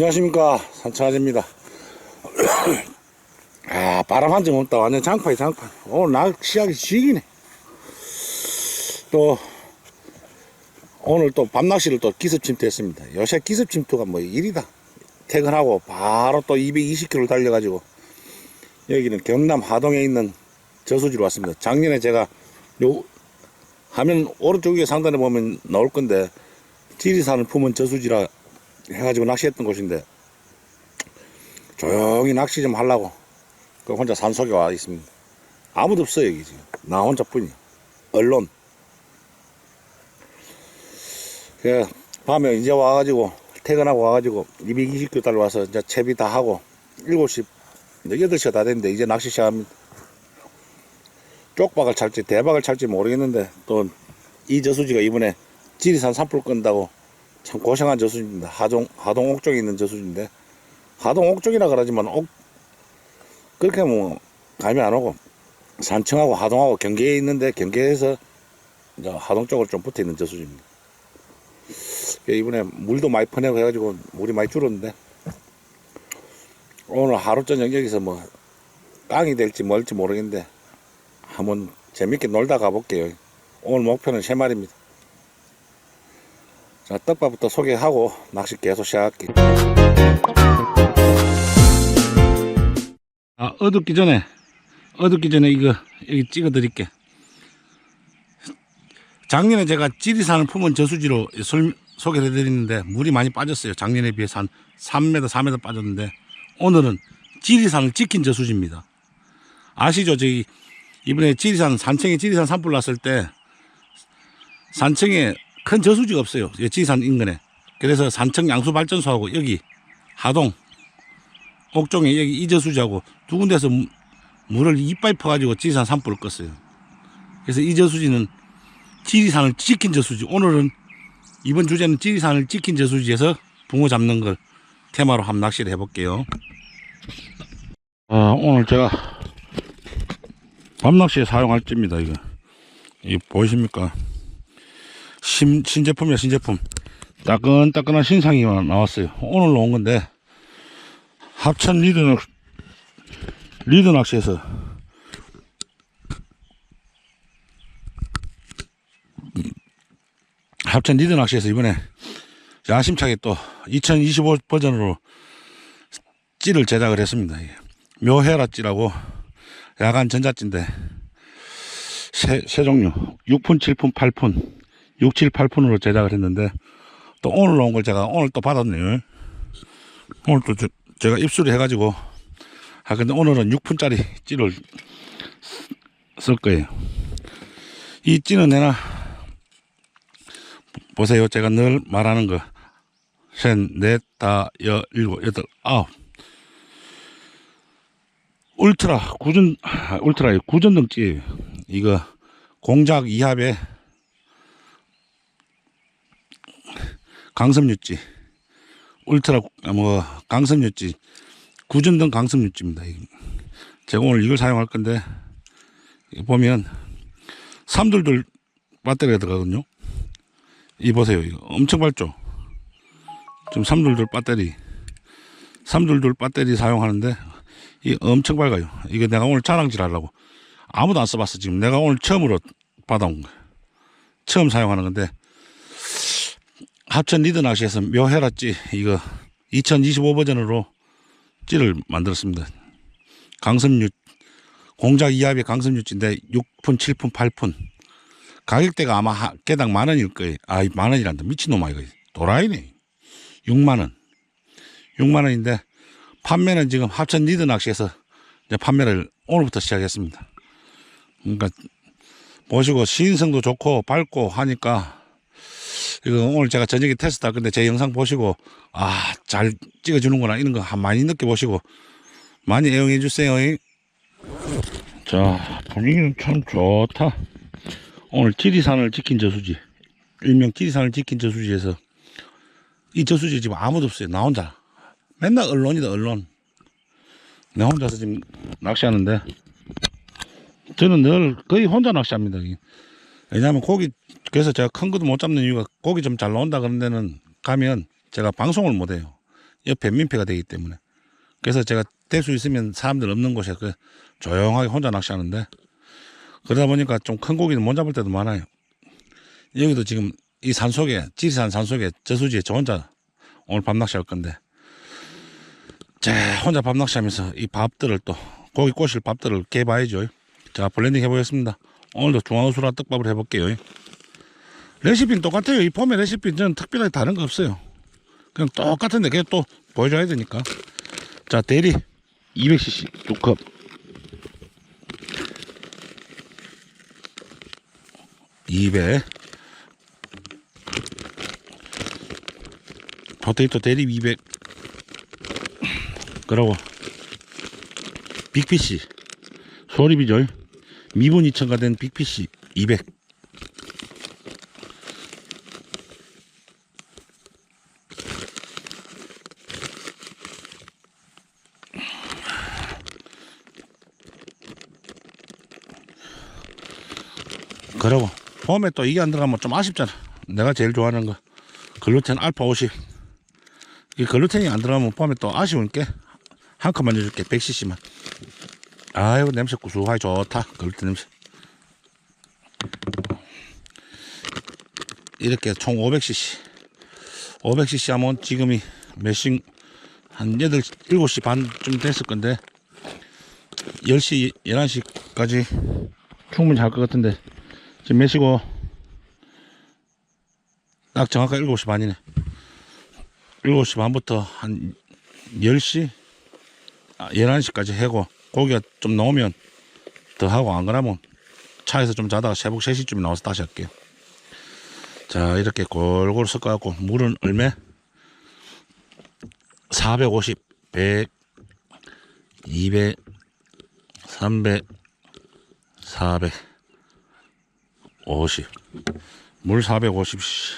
안녕하십니까. 산차입니다. 아 바람 한 점 없다. 완전 장판이 장판. 오늘 낚시하기 지기네. 또 오늘 또 밤낚시를 또 기습침투 했습니다. 요새 기습침투가 뭐 일이다. 퇴근하고 바로 또 220km 달려가지고 여기는 경남 하동에 있는 저수지로 왔습니다. 작년에 제가 요 화면 오른쪽 위에 상단에 보면 나올 건데 지리산을 품은 저수지라 해가지고 낚시했던 곳인데 조용히 낚시 좀 하려고 그 혼자 산속에 와 있습니다. 아무도 없어요 여기 지금 나 혼자뿐이야. 언론. 그 밤에 이제 와가지고 퇴근하고 와가지고 220km 달려와서 이제 채비 다 하고 7시 이제 8시가 다 됐는데 이제 낚시 시작합니다. 쪽박을 찰지 대박을 찰지 모르겠는데 또 이 저수지가 이번에 지리산 산불 끈다고 참 고생한 저수지입니다. 하동, 하동 옥쪽에 있는 저수지인데, 하동 옥쪽이라 그러지만, 옥, 그렇게 뭐, 감이 안 오고, 산청하고 하동하고 경계에 있는데, 경계에서, 하동 쪽으로 좀 붙어 있는 저수지입니다. 이번에 물도 많이 퍼내고 해가지고, 물이 많이 줄었는데, 오늘 하루 저녁 여기서 뭐, 깡이 될지 뭘지 모르겠는데, 한번 재밌게 놀다 가볼게요. 오늘 목표는 세 마리입니다. 자, 떡밥부터 소개하고 낚시 계속 시작할게요. 아, 어둡기 전에, 어둡기 전에 이거, 여기 찍어 드릴게. 작년에 제가 지리산을 품은 저수지로 설, 소개를 해드리는데, 물이 많이 빠졌어요. 작년에 비해서 한 3m, 4m 빠졌는데, 오늘은 지리산을 지킨 저수지입니다. 아시죠? 저기, 이번에 지리산, 산청에 지리산 산불 났을 때, 산청에 큰 저수지가 없어요. 이 지리산 인근에. 그래서 산청 양수발전소하고 여기 하동 옥종에 여기 이저수지하고 두 군데서 무- 물을 이빨 퍼가지고 지리산 산불을 껐어요. 그래서 이 저수지는 지리산을 지킨 저수지. 오늘은 이번 주제는 지리산을 지킨 저수지에서 붕어 잡는 걸 테마로 한번 낚시를 해볼게요. 아, 오늘 제가 밤낚시에 사용할 찌입니다. 이거. 이 보이십니까? 신, 신제품이야, 신제품. 따끈따끈한 신상이 나왔어요. 오늘 나온 건데, 합천 리드, 낚- 리드 낚시에서, 합천 리드 낚시에서 이번에 야심차게 또 2025 버전으로 찌를 제작을 했습니다. 묘헤라 찌라고 야간 전자찌인데, 세, 세 종류. 6푼, 7푼, 8푼. 6, 7, 8푼으로 제작을 했는데 또 오늘 나온 걸 제가 오늘 또 받았네요. 오늘 또 저- 제가 입수를 해가지고 아 근데 오늘은 6푼짜리 찌를 쓸 거예요. 이 찌는 내가 보세요. 제가 늘 말하는 거. 셋, 넷, 다, 여, 일곱, 여덟, 아홉. 울트라, 구전, 아, 울트라, 구전등 찌. 이거 공작 이합에 강섬유지 울트라 뭐 강섬유지 구전등 강섬유지입니다. 제가 오늘 이걸 사용할 건데 이 보면 삼둘둘 배터리가 들어가거든요. 이 보세요. 이거 엄청 밝죠. 지금 삼둘둘 배터리 삼둘둘 배터리 사용하는데 이 엄청 밝아요. 이거 내가 오늘 자랑질 하려고 아무도 안 써봤어 지금 내가 오늘 처음으로 받아온 거야. 처음 사용하는 건데 합천 리드 낚시에서 묘헤라 찌 이거 2025 버전으로 찌를 만들었습니다. 강섬유 공작 이합의 강섬유찌인데 6푼, 7푼, 8푼 가격대가 아마 하- 개당 만 원일 거예요. 아, 만 원이란다. 미친놈아 이거. 도라이네. 6만 원. 6만 원인데 판매는 지금 합천 리드 낚시에서 이제 판매를 오늘부터 시작했습니다. 그러니까 보시고 시인성도 좋고 밝고 하니까 이거 오늘 제가 저녁에 테스트 할 건데 제 영상 보시고 아 잘 찍어주는구나 이런 거 한- 많이 느껴보시고 많이 애용해 주세요. 자 분위기는 참 좋다. 오늘 지리산을 지킨 저수지 일명 지리산을 지킨 저수지에서 이 저수지 지금 아무도 없어요. 나 혼자 맨날 언론이다 언론. 내 혼자서 지금 낚시하는데 저는 늘 거의 혼자 낚시합니다. 왜냐하면 고기 그래서 제가 큰 것도 못 잡는 이유가 고기 좀 잘 나온다 그런 데는 가면 제가 방송을 못 해요. 옆에 민폐가 되기 때문에. 그래서 제가 될 수 있으면 사람들 없는 곳에 그 조용하게 혼자 낚시하는데 그러다 보니까 좀 큰 고기는 못 잡을 때도 많아요. 여기도 지금 이 산 속에 지리산 산 속에 저수지에 저 혼자 오늘 밤 낚시할 건데 자 혼자 밤 낚시하면서 이 밥들을 또 고기 꼬실 밥들을 깨봐야죠. 자 블렌딩 해보겠습니다. 오늘도 중앙수라 떡밥을 해볼게요. 레시피는 똑같아요. 이 봄의 레시피는 특별하게 다른 거 없어요. 그냥 똑같은데 그냥 또 보여줘야 되니까. 자 대리 200cc 두 컵. (200) 포테이토 대리 200 그러고 빅피시 소리비죠 미분 2천가 된 빅피시 200 봄에 또 이게 안 들어가면 좀 아쉽잖아. 내가 제일 좋아하는 거 글루텐 알파 50 이 글루텐이 안 들어가면 봄에 또게한 컵만 넣어줄게 100cc만. 아이고 냄새 구수하게 좋다 글루텐 냄새. 이렇게 총 500cc 500cc 하면 지금이 몇시 한 8, 7시 반쯤 됐을 건데 10시 11시까지 충분히 할것 같은데 지금 몇 시고? 딱 정확하게 7시 반이네. 7시 반부터 한 10시? 아, 11시까지 해고 고기가 좀 나오면 더 하고 안 그러면 차에서 좀 자다가 새벽 3시쯤에 나와서 다시 할게요. 자 이렇게 골고루 섞어갖고 물은 얼마? 450 100 200 300 400 50. 물 450. 씨.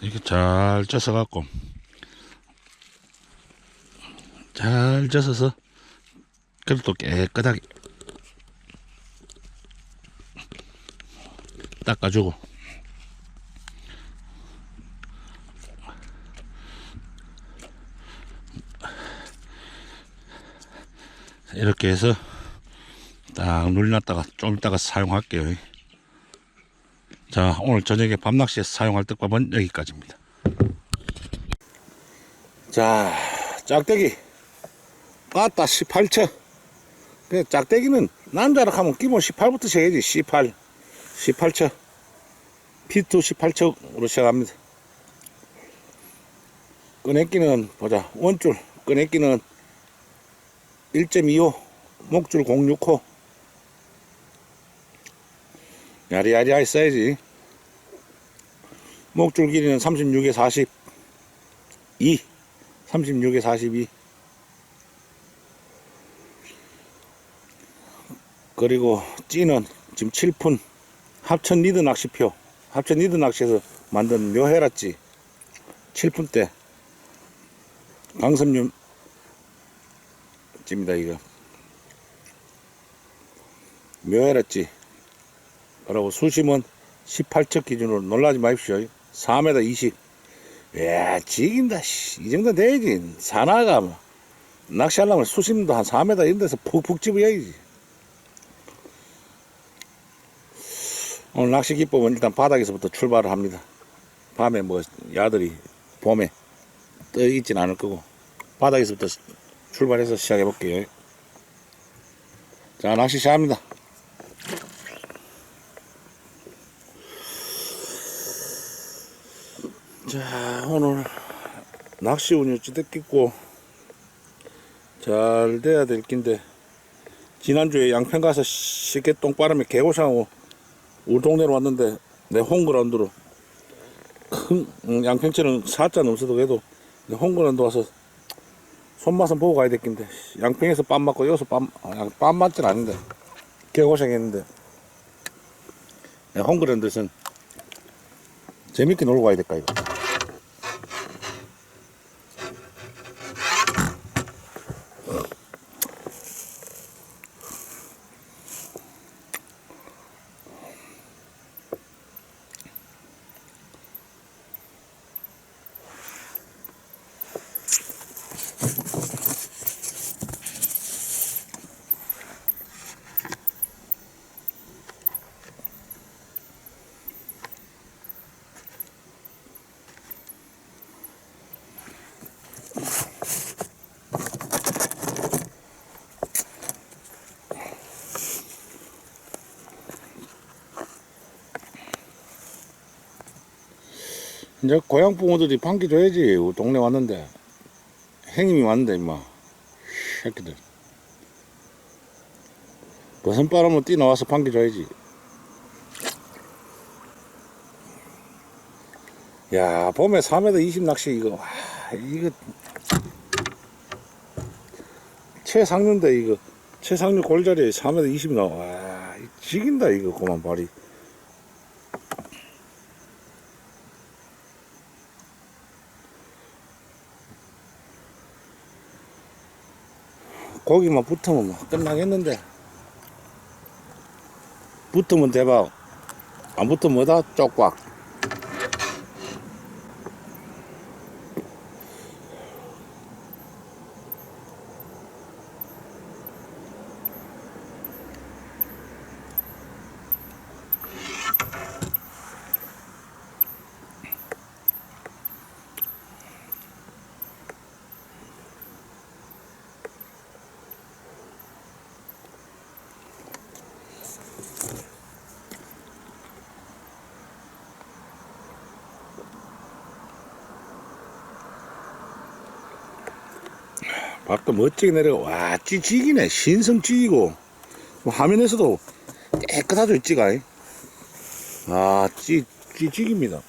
이렇게 잘 쪄서 갖고 잘 쪄서 그래도 또 깨끗하게 닦아주고 이렇게 해서 딱 눌려놨다가 좀 이따가 사용할게요. 자, 오늘 저녁에 밤낚시에 사용할 떡밥은 여기까지입니다. 자, 짝대기. 빠따 18초. 그 짝대기는 남자라 하면 기본 18부터 시작해야지. 18. 18초. 피트 18척으로 시작합니다. 꺼내기는 보자. 원줄 꺼내기는 1.25 목줄 065 야리야리하게 써야지 목줄 길이는 36에 42 36에 42 그리고 찌는 지금 7푼. 합천 리드 낚시표. 합천 리드 낚시에서 만든 묘해라찌. 7푼대. 강섬유 찜이다 이거 묘해라찌 그리고 수심은 18척 기준으로 놀라지 마십시오 4m 20 야 지긴다 씨. 이 정도 돼야지 사나가 뭐. 낚시하려면 수심도 한 4m 이런 데서 푹푹 집어야지 오늘 낚시 기법은 일단 바닥에서부터 출발을 합니다 밤에 뭐 야들이 봄에 떠 있진 않을 거고 바닥에서부터 출발해서 시작해 볼게요. 자, 낚시 시작합니다. 자, 오늘 낚시 운이 됐겠고 잘 돼야 될 낀데 지난주에 양평 가서 쉽게 똥바람에 개고생하고 우리 동네로 왔는데 내 홈그라운드로 큰 음, 양평치는 4자 넘어서도 그래도 내 홈그라운드 와서 손맛은 보고 가야 될긴데 양평에서 빰 맞고 여기서 빰, 아, 빰 맞진 않는데 개고생했는데 헝그랜드에서는 재밌게 놀고 가야 될까 이거 이제 고향 부모들이 반기 줘야지. 동네 왔는데. 행님이 왔는데, 임마. 새끼들. 버선 바람은 뛰 나와서 반기 줘야지. 야, 봄에 3m 20 낚시, 이거. 와, 이거. 최상류인데, 이거. 최상류 골자리에 3m 20 나와. 와, 이 지긴다, 이거, 그만 발이. 고기만 붙으면 막 끝나겠는데. 붙으면 대박. 안 붙으면 뭐다? 쪽박. 밖에 멋지게 내려가. 와, 찌, 찌기네. 신성 찌이고. 뭐 화면에서도 깨끗하죠, 이 찌가. 이. 아, 찌, 찌, 찌깁니다.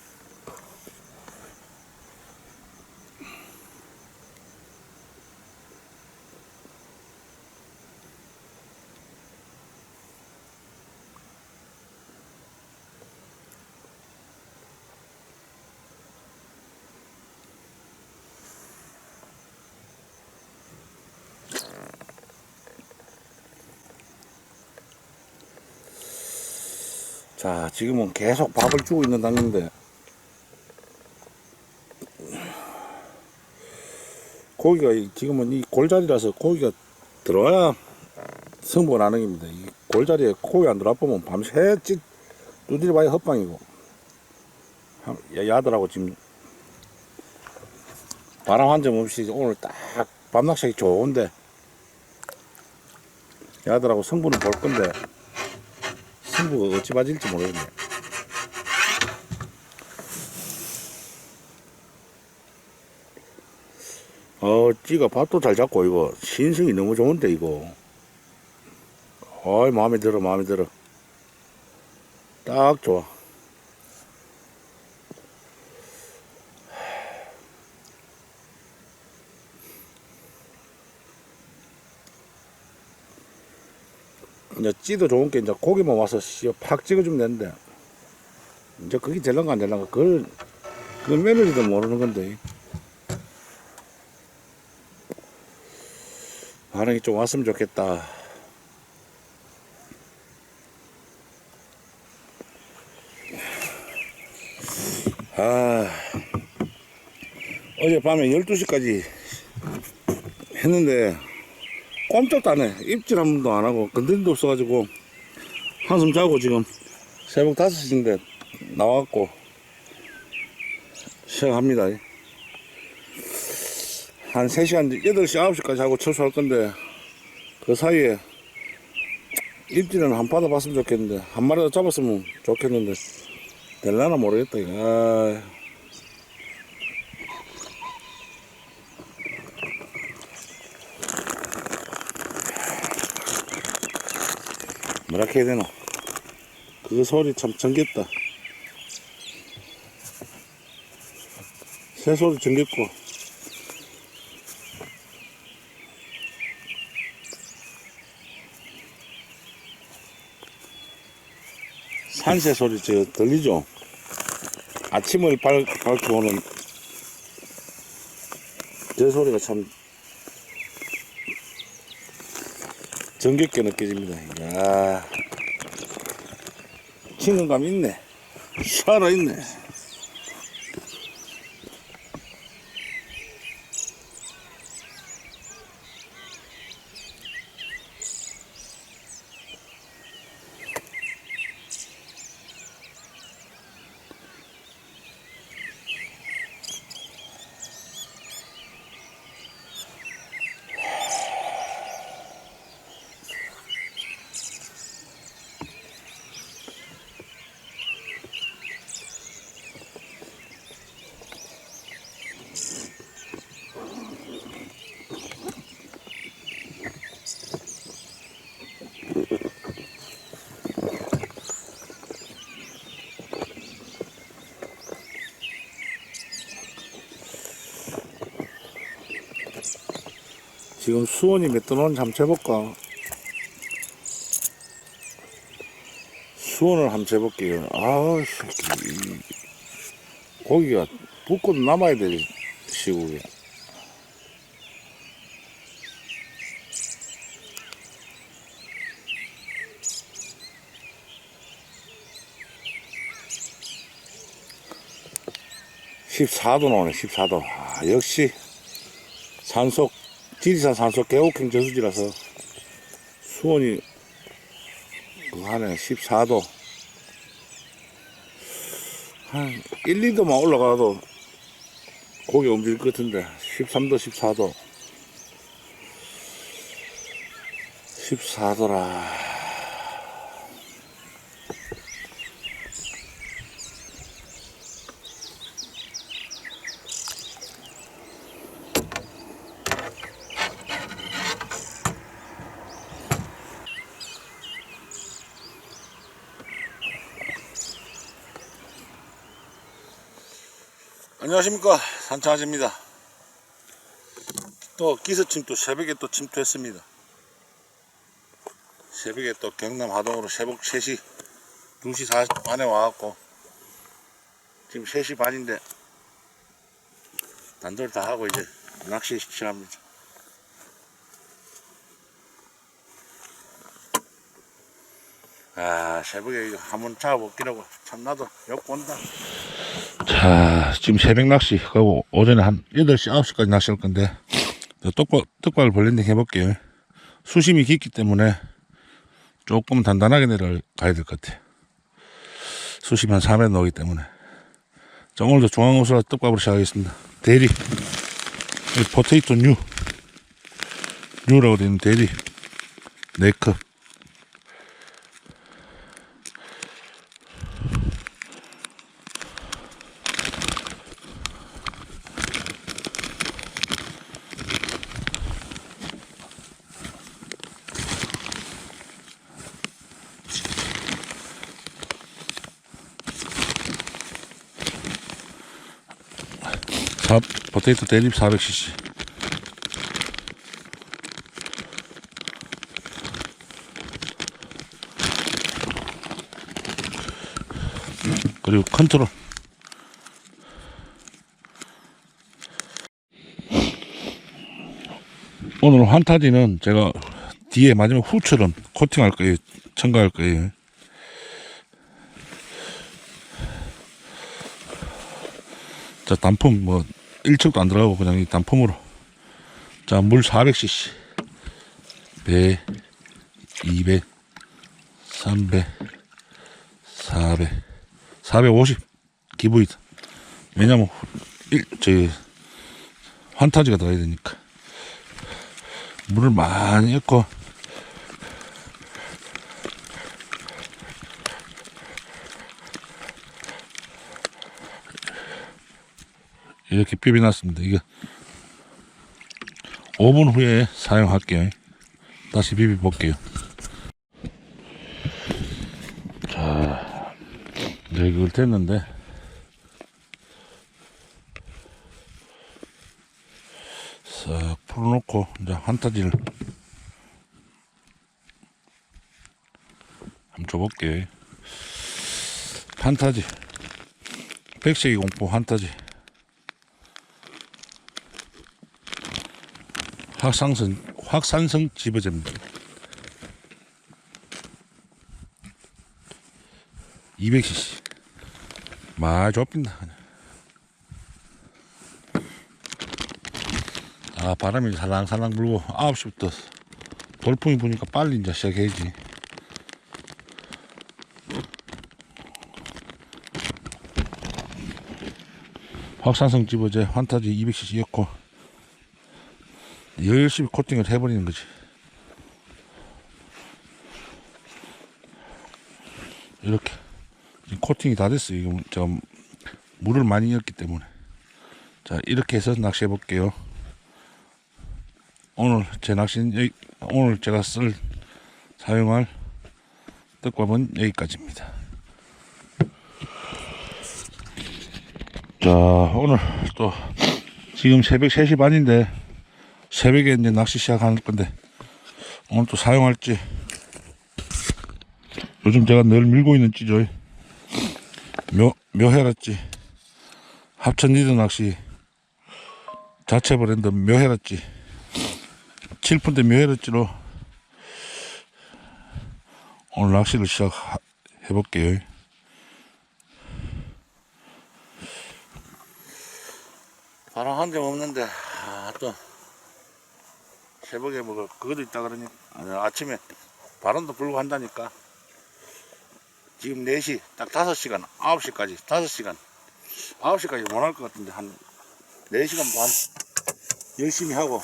자, 지금은 계속 밥을 주고 있는 단계인데. 고기가, 이- 지금은 이 골자리라서 고기가 들어와야 성부가 나는 겁니다. 이 골자리에 고기 안 들어와보면 밤새 찌, 두드려 봐야 헛방이고. 야들하고 지금 바람 한 점 없이 오늘 딱 밤낚시하기 좋은데. 야들하고 성분을 볼 건데. 승부가 어찌 맞을지 모르겠네. 어, 찌가 밥도 잘 잡고, 이거. 신성이 너무 좋은데, 이거. 어이, 마음에 들어, 마음에 들어. 딱 좋아. 이제 찌도 좋은 게 이제 고기만 와서 씨, 팍 찍어주면 되는데 이제 그게 될란가 안 될란가 그걸 그 며느리도 모르는 건데. 반응이 좀 왔으면 좋겠다. 아 어젯밤에 12시까지 했는데 꼼짝도 안 해. 입질 한 번도 안 하고, 건드림도 없어가지고, 한숨 자고 지금, 새벽 5시인데, 나왔고, 시작합니다. 한 3시간, 8시, 9시까지 하고 철수할 건데, 그 사이에, 입질은 한번 받아봤으면 좋겠는데, 한 마리도 잡았으면 좋겠는데, 될라나 모르겠다. 아, 뭐라 해야 되노? 그 소리 참 정겹다. 새 소리 정겹고. 산새 소리 저 들리죠? 아침을 밝, 밝혀오는 저 소리가 참 정겹게 느껴집니다. 야 친근감 있네. 살아있네. 지금 수온이 몇 도는지 한번 재볼까? 수온을 한번 재볼게요. 아우, 새끼. 이 고기가 붓고 남아야 될 시국이야. (14도) 나오네 (14도) 아, 역시 산속 지리산 산속 개옥행 저수지라서 수온이 그거 하네 14도. 한 1, 2도만 올라가도 고기 움직일 것 같은데 13도 14도. 14도라 안녕하십니까. 산창아지입니다. 또 기서침 또 새벽에 또 침투했습니다. 새벽에 또 경남 하동으로 새벽 3시 2시 40분 반에 와갖고 지금 3시 반인데 단돌 다 하고 이제 낚시 시작합니다. 아 새벽에 이거 한번 잡아먹기라고 참 나도 욕 본다 자, 지금 새벽 낚시 하고 오전에 한 8시, 9시까지 낚시할 건데 떡밥, 떡밥을 벌린데 해볼게요. 수심이 깊기 때문에 조금 단단하게 내려가야 될 것 같아요. 수심이 한 3m 나오기 때문에. 자, 오늘도 중앙호수라 떡밥으로 시작하겠습니다. 대리. 포테이토 뉴. 뉴라고 되어 있는 대리. 4컵. 사, 포테이토 대립 400cc. 그리고 컨트롤. 오늘 환타지는 제가 뒤에 마지막 후처럼 코팅할 거예요. 첨가할 거예요. 자, 단품 뭐 1척도 안 들어가고 그냥 이 단품으로. 자, 물 400cc. 100, 200, 300, 400, 450 기부이다. 왜냐면 일, 저기 환타지가 들어가야 되니까. 물을 많이 넣고 이렇게 비벼놨습니다. 이거 5분 후에 사용할게요. 다시 비벼볼게요. 자, 이제 이걸 됐는데 싹 풀어놓고 이제 한타지를 한번 줘볼게요. 판타지 백색이 공포 한타지 확산성 확산성 집어집니다. 200cc 많이 좁힌다. 아 바람이 살랑살랑 불고 9시부터 돌풍이 부니까 빨리 이제 시작해야지. 확산성 집어제 환타지 200cc였고 열심히 코팅을 해버리는 거지. 이렇게 코팅이 다 됐어요. 이거 물을 많이 넣었기 때문에 자 이렇게 해서 낚시해 볼게요. 오늘 제 낚시는 오늘 제가 쓸 사용할 떡밥은 여기까지입니다. 자 오늘 또 지금 새벽 3시 반인데 새벽에 이제 낚시 시작할 건데 오늘 또 사용할지. 요즘 제가 늘 밀고 있는 찌죠 묘, 묘헤라찌 합천 리드 낚시 자체 브랜드 묘헤라찌 7푼대 묘헤라찌로 오늘 낚시를 시작해 볼게요. 바람 한 점 없는데 아, 또 새벽에 뭐 그것도 있다 그러니 아침에 바람도 불고 한다니까. 지금 4시 딱 5시간 9시까지 5시간. 9시까지 못 할 것 같은데 한 4시간 반 열심히 하고.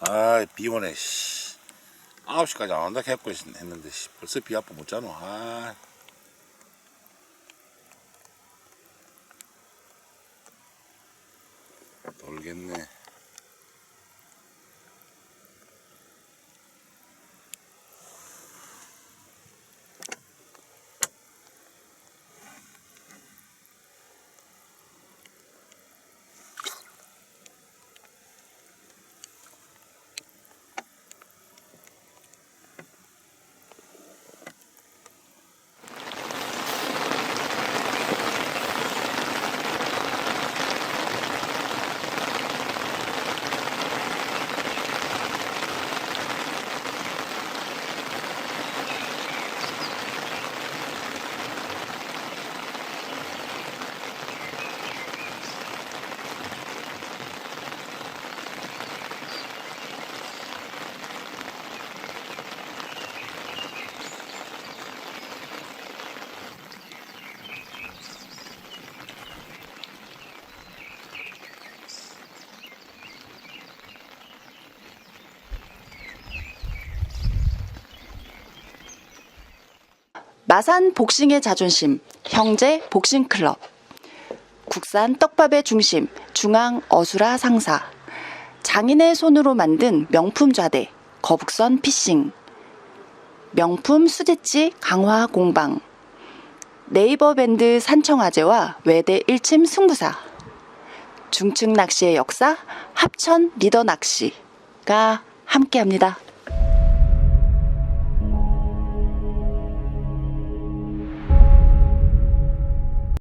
아 비 오네 씨. 9시까지 안 온다 했고 있- 했는데 씨, 벌써 비 아파 못 자노. 아 돌겠네 마산 복싱의 자존심, 형제 복싱클럽. 국산 떡밥의 중심, 중앙 어수라 상사. 장인의 손으로 만든 명품 좌대, 거북선 피싱. 명품 수제찌 강화 공방. 네이버 밴드 산청아재와 외대 1침 승부사. 중층 낚시의 역사, 합천 리더 낚시가 함께합니다.